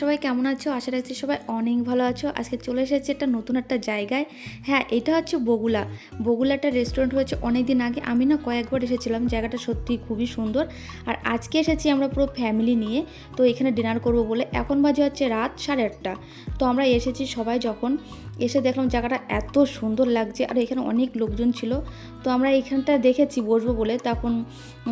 কেমন আছো? আশা রাখছি সবাই অনেক ভালো আছো। আজকে চলে এসেছি একটা নতুন একটা জায়গায়। হ্যাঁ এটা হচ্ছে বগুলা। বগুলা একটা রেস্টুরেন্ট হয়েছে অনেক দিন আগে। আমি না কয়েকবার এসেছিলাম। জায়গাটা সত্যি খুবই সুন্দর। আর আজকে এসেছি আমরা পুরো ফ্যামিলি নিয়ে। তো এখানে ডিনার করব বলে। এখন বাজে হচ্ছে রাত সাড়ে আটটা। তো আমরা এসেছি সবাই যখন এসে দেখলাম জায়গাটা এত সুন্দর লাগছে। আর এখানে অনেক লোকজন ছিল। তো আমরা এখানটা দেখেছি, বসবো বলে। তখন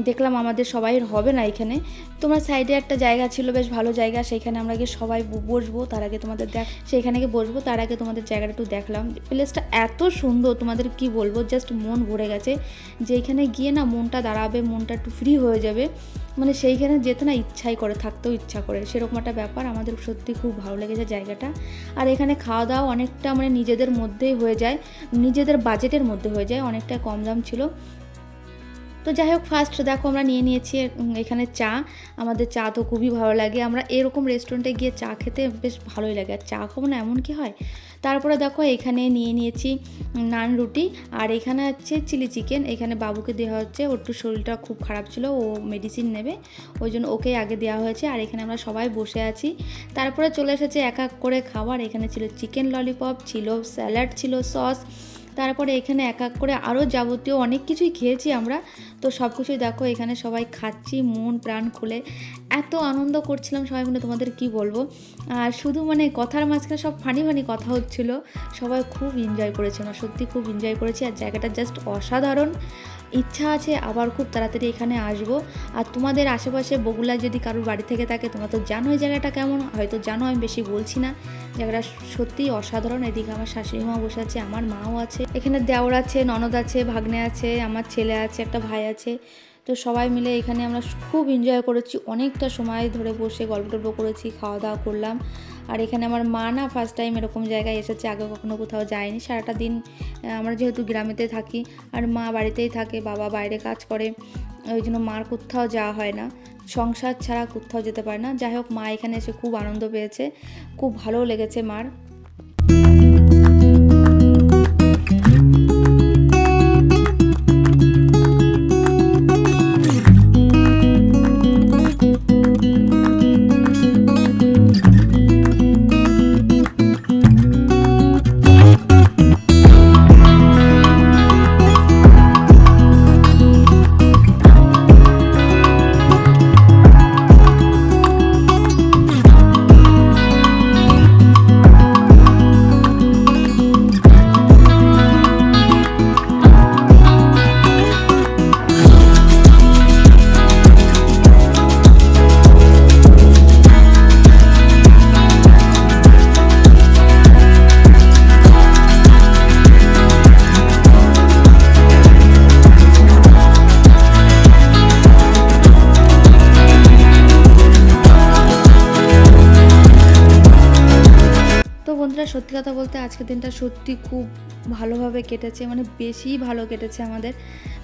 দেখলাম আমাদের সবাই হবে না এখানে। তোমার সাইডে একটা জায়গা ছিল, বেশ ভালো জায়গা। সেখানে আমরা গিয়ে সবাই বসবো, তার আগে তোমাদের দেখ সেখানে গিয়ে বসবো, তার আগে তোমাদের জায়গাটা একটু দেখলাম। প্লেসটা এত সুন্দর, তোমাদের কি বলব? জাস্ট মন ভরে গেছে। যে এখানে গিয়ে না মনটা দাঁড়াবে, মনটা একটু ফ্রি হয়ে যাবে। মানে সেইখানে যেতে না ইচ্ছাই করে, থাকতেও ইচ্ছা করে। সেরকম একটা ব্যাপার, আমাদের সত্যি খুব ভালো লেগেছে জায়গাটা। আর এখানে খাওয়া দাওয়া অনেকটা মানে নিজেদের মধ্যেই হয়ে যায়, নিজেদের বাজেটের মধ্যে হয়ে যায়, অনেকটা কম দাম ছিল। তো যাই হোক ফার্স্ট দেখো আমরা নিয়ে নিয়েছি এখানে চা। আমাদের চা তো খুবই ভালো লাগে। আমরা এরকম রেস্টুরেন্টে গিয়ে চা খেতে বেশ ভালোই লাগে। আর চা খাব না, এমন কি হয়? তারপরে দেখো, এখানে নিয়ে নিয়েছি নান রুটি। আর এখানে হচ্ছে চিলি চিকেন এখানে বাবুকে দেওয়া হচ্ছে। ওর শরীরটা খুব খারাপ ছিল, ও মেডিসিন নেবে। ওই জন্য ওকে আগে দেওয়া হয়েছে। আর এখানে আমরা সবাই বসে আছি। তারপরে চলে এসেছে এক এক করে খাবার। এখানে ছিল চিকেন ললিপপ ছিল স্যালাড ছিল সস তারপরে এখানে এক এক করে আরও যাবতীয় অনেক কিছুই খেয়েছি আমরা। তো সব কিছুই দেখো, এখানে সবাই খাচ্ছি, মন, প্রাণ খুলে। এত আনন্দ করছিলাম সবাই মিলে, তোমাদের কি বলব? আর শুধু মানে কথার মাঝখানে সব ফানি ফানি কথা হচ্ছিল। সবাই খুব এনজয় করেছে আমরা, সত্যি খুব এনজয় করেছি। আর জায়গাটা জাস্ট অসাধারণ। ইচ্ছা আছে আবার খুব তাড়াতাড়ি এখানে আসব। আর তোমাদের আশেপাশে বগুলা যদি কারোর বাড়ি থেকে থাকে, তোমরা তো জানো এই জায়গাটা কেমন। হয়তো জানো, আমি বেশি বলছি না। জায়গাটা সত্যিই অসাধারণ। এদিকে আমার শাশুড়ি মা বসে আছে, আমার মাও আছে। এখানে দেওর আছে, ননদ আছে, ভাগ্নে আছে, আমার ছেলে আছে, একটা ভাই আছে। তো সবাই মিলে এখানে আমরা খুব এনজয় করেছি। অনেকটা সময় ধরে বসে গল্প টল্প করেছি খাওয়া দাওয়া করলাম। আর এখানে আমার মা না ফার্স্ট টাইম এরকম জায়গায় এসেছে, আগে কখনো কোথাও যায়নি। সারাটা দিন আমরা যেহেতু গ্রামেতে থাকি, আর মা বাড়িতেই থাকে, বাবা বাইরে কাজ করে, ওই জন্য মার কোথাও যাওয়া হয় না। সংসার ছাড়া কোথাও যেতে পারে না। যাই হোক, মা এখানে এসে খুব আনন্দ পেয়েছে, খুব ভালো লেগেছে মার। বন্ধুরা সত্যি কথা বলতে আজকের দিনটা সত্যি খুব ভালোভাবে কেটেছে মানে বেশি ভালো কেটেছে আমাদের।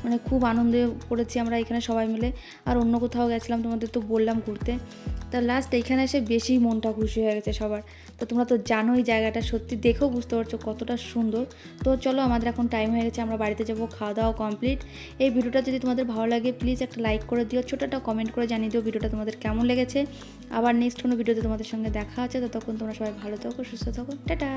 মানে খুব আনন্দে করেছি আমরা এখানে সবাই মিলে। আর অন্য কোথাও গেছিলাম, তোমাদের তো বললাম ঘুরতে। তা লাস্ট এখানে এসে বেশি মনটা খুশি হয়ে গেছে সবার। তো তোমরা তো জানো এই জায়গাটা, সত্যি দেখেও বুঝতে পারছ কতটা সুন্দর। তো চলো, আমাদের এখন টাইম হয়ে গেছে, আমরা বাড়িতে যাব, খাওয়া দাওয়া কমপ্লিট এই ভিডিওটা যদি তোমাদের ভালো লাগে প্লিজ একটা লাইক করে দিও ছোটো একটা কমেন্ট করে জানিয়ে দিও ভিডিওটা তোমাদের কেমন লেগেছে। আবার নেক্সট কোনো ভিডিওতে তোমাদের সঙ্গে দেখা আছে ততক্ষণ তোমরা সবাই ভালো থাকো, সুস্থ থাকো, টাটা!